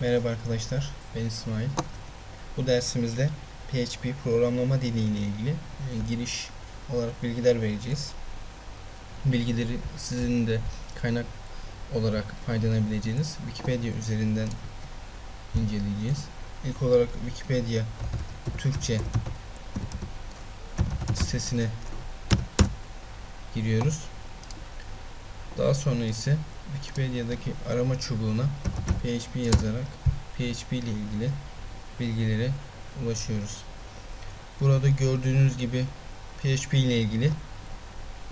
Merhaba arkadaşlar, ben İsmail. Bu dersimizde PHP programlama dili ile ilgili e, giriş olarak bilgiler vereceğiz. Bilgileri sizin de kaynak olarak faydalanabileceğiniz Wikipedia üzerinden inceleyeceğiz. İlk olarak Wikipedia Türkçe sitesine giriyoruz. Daha sonra ise Wikipedia'daki arama çubuğuna PHP yazarak PHP ile ilgili bilgilere ulaşıyoruz. Burada gördüğünüz gibi PHP ile ilgili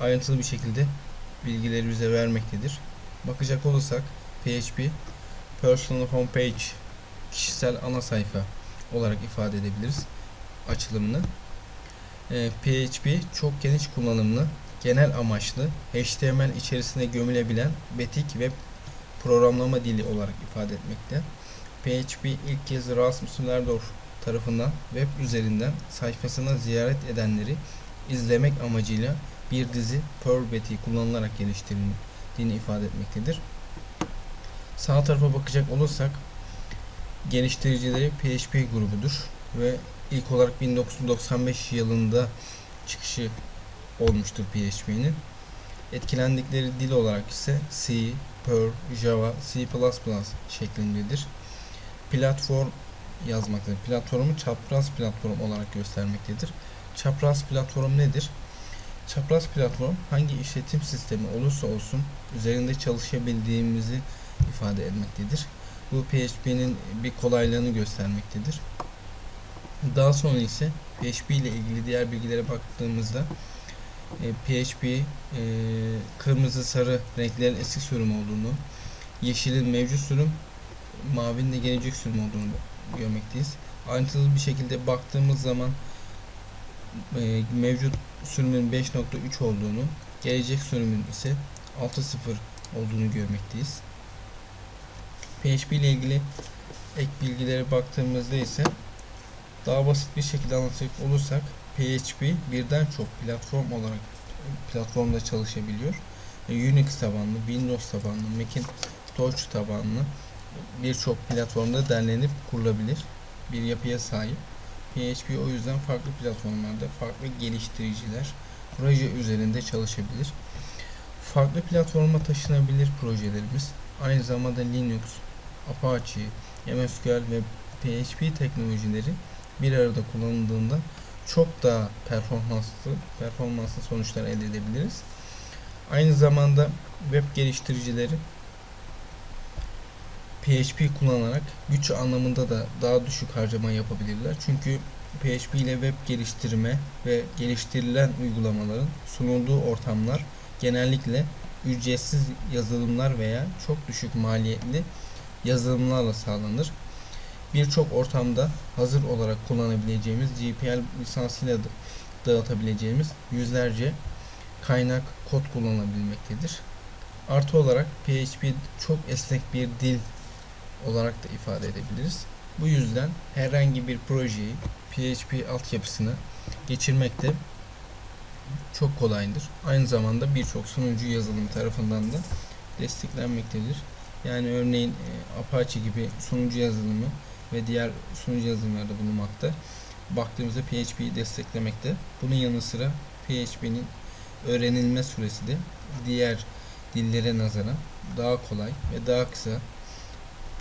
ayrıntılı bir şekilde bilgileri bize vermektedir. Bakacak olursak PHP Personal Homepage kişisel ana sayfa olarak ifade edebiliriz açılımını. Ee, PHP çok geniş kullanımlı, genel amaçlı, HTML içerisine gömülebilen betik web programlama dili olarak ifade etmekte. PHP ilk kez Rasmus Lerdorf tarafından web üzerinden sayfasına ziyaret edenleri izlemek amacıyla bir dizi Perl betiği kullanılarak geliştirildiğini ifade etmektedir. Sağ tarafa bakacak olursak geliştiricileri PHP grubudur ve ilk olarak 1995 yılında çıkışı olmuştur PHP'nin. Etkilendikleri dil olarak ise C, Perl, Java, C++ şeklindedir. Platform yazmaktadır. Platformu çapraz platform olarak göstermektedir. Çapraz platform nedir? Çapraz platform hangi işletim sistemi olursa olsun üzerinde çalışabildiğimizi ifade etmektedir. Bu PHP'nin bir kolaylığını göstermektedir. Daha sonra ise PHP ile ilgili diğer bilgilere baktığımızda e, PHP e, kırmızı sarı renklerin eski sürüm olduğunu, yeşilin mevcut sürüm, mavinin de gelecek sürüm olduğunu görmekteyiz. Ayrıntılı bir şekilde baktığımız zaman e, mevcut sürümün 5.3 olduğunu, gelecek sürümün ise 6.0 olduğunu görmekteyiz. PHP ile ilgili ek bilgilere baktığımızda ise daha basit bir şekilde anlatacak olursak PHP birden çok platform olarak platformda çalışabiliyor. Unix tabanlı, Windows tabanlı, Macintosh tabanlı birçok platformda derlenip kurulabilir bir yapıya sahip. PHP o yüzden farklı platformlarda farklı geliştiriciler proje üzerinde çalışabilir. Farklı platforma taşınabilir projelerimiz aynı zamanda Linux, Apache, MSQL ve PHP teknolojileri bir arada kullanıldığında çok daha performanslı performanslı sonuçlar elde edebiliriz. Aynı zamanda web geliştiricileri PHP kullanarak güç anlamında da daha düşük harcama yapabilirler. Çünkü PHP ile web geliştirme ve geliştirilen uygulamaların sunulduğu ortamlar genellikle ücretsiz yazılımlar veya çok düşük maliyetli yazılımlarla sağlanır. Birçok ortamda hazır olarak kullanabileceğimiz GPL lisansıyla dağıtabileceğimiz yüzlerce kaynak kod kullanılabilmektedir. Artı olarak PHP çok esnek bir dil olarak da ifade edebiliriz. Bu yüzden herhangi bir projeyi PHP altyapısına geçirmekte çok kolaydır. Aynı zamanda birçok sunucu yazılım tarafından da desteklenmektedir. Yani örneğin e, Apache gibi sunucu yazılımı ve diğer sunucu yazılımlarda bulunmakta. Baktığımızda PHP'yi desteklemekte. Bunun yanı sıra PHP'nin öğrenilme süresi de diğer dillere nazaran daha kolay ve daha kısa.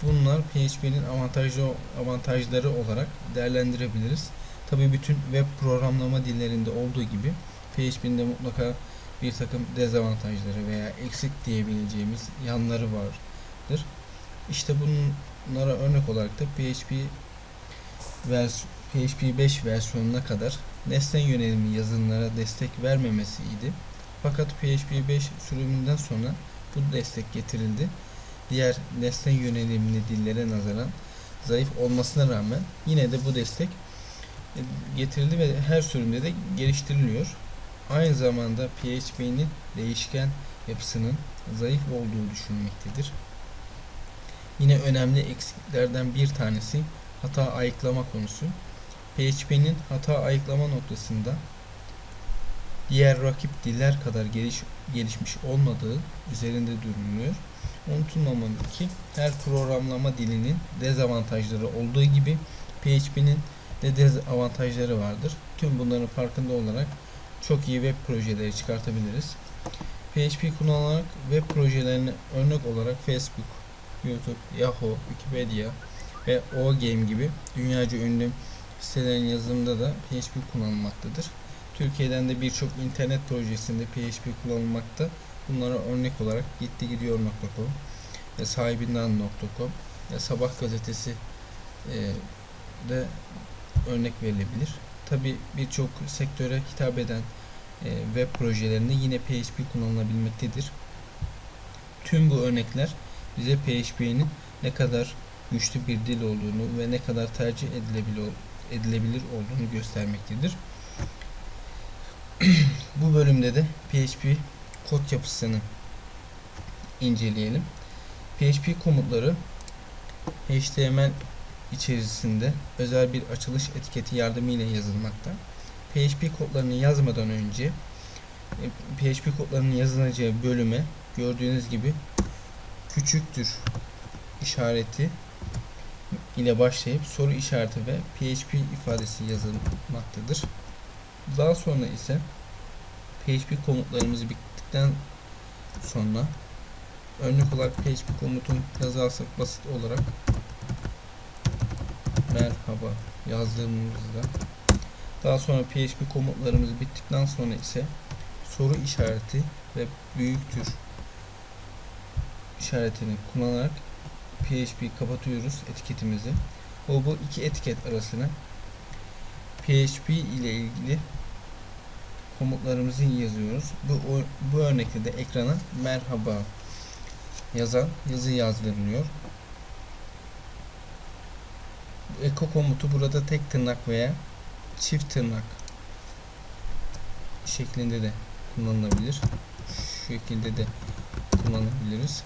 Bunlar PHP'nin avantajlı avantajları olarak değerlendirebiliriz. Tabii bütün web programlama dillerinde olduğu gibi PHP'nin de mutlaka bir takım dezavantajları veya eksik diyebileceğimiz yanları vardır. İşte bunlara örnek olarak da PHP vers PHP 5 versiyonuna kadar nesne yönelimli yazılımlara destek vermemesiydi. Fakat PHP 5 sürümünden sonra bu destek getirildi. Diğer nesne yönelimli dillere nazaran zayıf olmasına rağmen yine de bu destek getirildi ve her sürümde de geliştiriliyor. Aynı zamanda PHP'nin değişken yapısının zayıf olduğu düşünülmektedir. Yine önemli eksiklerden bir tanesi hata ayıklama konusu. PHP'nin hata ayıklama noktasında diğer rakip diller kadar geliş, gelişmiş olmadığı üzerinde duruluyor. Unutulmamalı ki her programlama dilinin dezavantajları olduğu gibi PHP'nin de dezavantajları vardır. Tüm bunların farkında olarak çok iyi web projeleri çıkartabiliriz. PHP kullanarak web projelerine örnek olarak Facebook, YouTube, Yahoo, Wikipedia ve OGame gibi dünyaca ünlü sitelerin yazılımında da PHP kullanılmaktadır. Türkiye'den de birçok internet projesinde PHP kullanılmakta. Bunlara örnek olarak gittigidiyor.com ve sahibinden.com ve Sabah gazetesi e, de örnek verilebilir. Tabi birçok sektöre hitap eden e, web projelerinde yine PHP kullanılabilmektedir. Tüm bu örnekler bize PHP'nin ne kadar güçlü bir dil olduğunu ve ne kadar tercih edilebilir, olduğunu göstermektedir. bu bölümde de PHP kod yapısını inceleyelim. PHP komutları HTML içerisinde özel bir açılış etiketi yardımıyla yazılmakta. PHP kodlarını yazmadan önce e, PHP kodlarının yazılacağı bölüme gördüğünüz gibi küçüktür işareti ile başlayıp soru işareti ve PHP ifadesi yazılmaktadır. Daha sonra ise PHP komutlarımız bittikten sonra örnek olarak PHP komutunu yazarsak basit olarak merhaba yazdığımızda daha sonra PHP komutlarımız bittikten sonra ise soru işareti ve büyüktür işaretini kullanarak PHP kapatıyoruz etiketimizi. O bu iki etiket arasına PHP ile ilgili komutlarımızı yazıyoruz. Bu bu örnekte de ekrana merhaba yazan yazı yazdırılıyor. Eko komutu burada tek tırnak veya çift tırnak şeklinde de kullanılabilir. Şu şekilde de kullanabiliriz.